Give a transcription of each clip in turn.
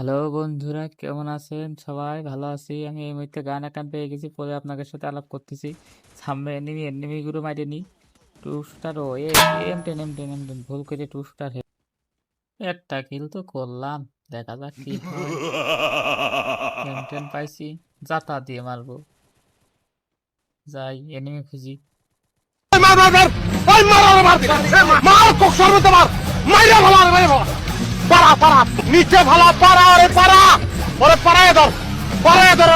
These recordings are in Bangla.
হ্যালো বন্ধুরা কেমন আছেন সবাই? ভালো আছি। আমি এই মুহূর্তে গান একান পেয়ে গেছি পরে আপনাদের সাথে আলাপ করতেছি। সামনে এনিমি এনিমি গুলো মাইরে নি। টু স্টার ও M ten M ten M ten ভুল করে টু স্টার হে। একটা কিল তো করলাম দেখা যাক কি হয়। এম টেন পাইছি জাতা দিয়ে মারবো। যাই এনিমি খুঁজি। মার মার মার ওই মার ওরে মার মার কোক সর্বতে মার মাইরা ভালো আরে মাইরা ভালো পারা পারা নিচে ভালো পারা ওরে পারা ধর ধর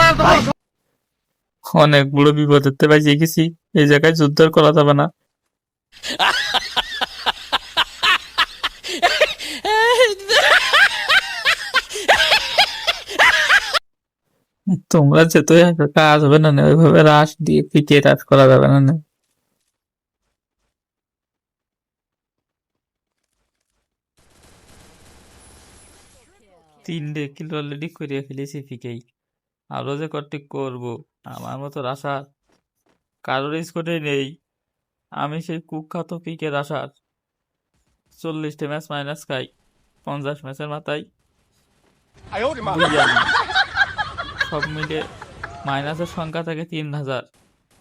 অনেক বড় বিপদেতে পাইছি গেছি এই জায়গায় যুদ্ধ করা যাবে না। তোমরা যেত কাজ হবে না ওইভাবে রাশ দিয়ে পিটিয়ে রাশ করা যাবে না। তিনটে কিলো অলরেডি করে ফেলেছি পিকেই আরও যে কটি করব আমার মতো আশা কারোর স্কোরে নেই। আমি সেই কুখ্যাত পিকের আশার চল্লিশটা ম্যাচ মাইনাস খাই পঞ্চাশ ম্যাচের মাথায়। সব মিলে মাইনাসের সংখ্যা থাকে তিন হাজার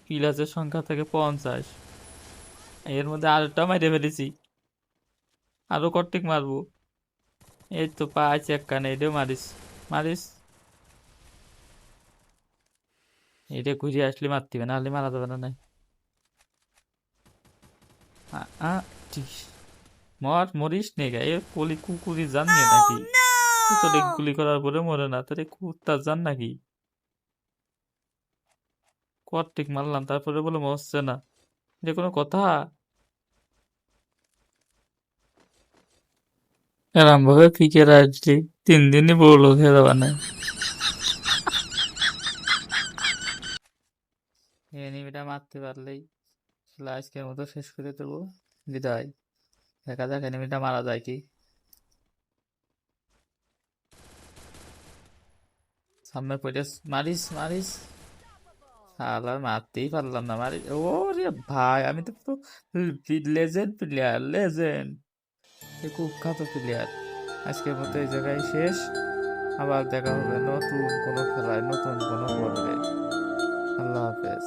প্লাসের সংখ্যা থাকে পঞ্চাশ। এর মধ্যে আরেকটা মাইরে ফেলেছি। আরও কট্টিক মারবো? এই তো পাঁচ এক কানে এটাও মারিস মারিস এটা ঘুরে আসলে মারতে হবে নাহলে মারা যাবে না নাই। মর মরিস নে গা এ কলি কুকুরি জান নে নাকি তোরে গুলি করার পরে মরে না তোরে কুত্তা জান নাকি কট্টিক মারলাম তারপরে বলে মরছে না এটা কোনো কথা এরম ভাবে পিকের আসলি তিন দিনই লোক হয়ে যাবা না এনিমিটা মারতে পারলেই আজকের মতো শেষ করে দেবো। বিদায়। দেখা যাক এনিমিটা মারা যায় কি। সামনে পড়ে মারিস মারিস। শালা, মারতেই পারলাম না, মারি ওরে ভাই, আমি তো লেজেন্ড প্লেয়ার, লেজেন্ড। কুখ্যাত প্লেয়ার আজকের মতো এই জায়গায় শেষ। আবার দেখা হবে নতুন কোনো খেলায়, নতুন কোনো পর্বে। আল্লাহ হাফেজ।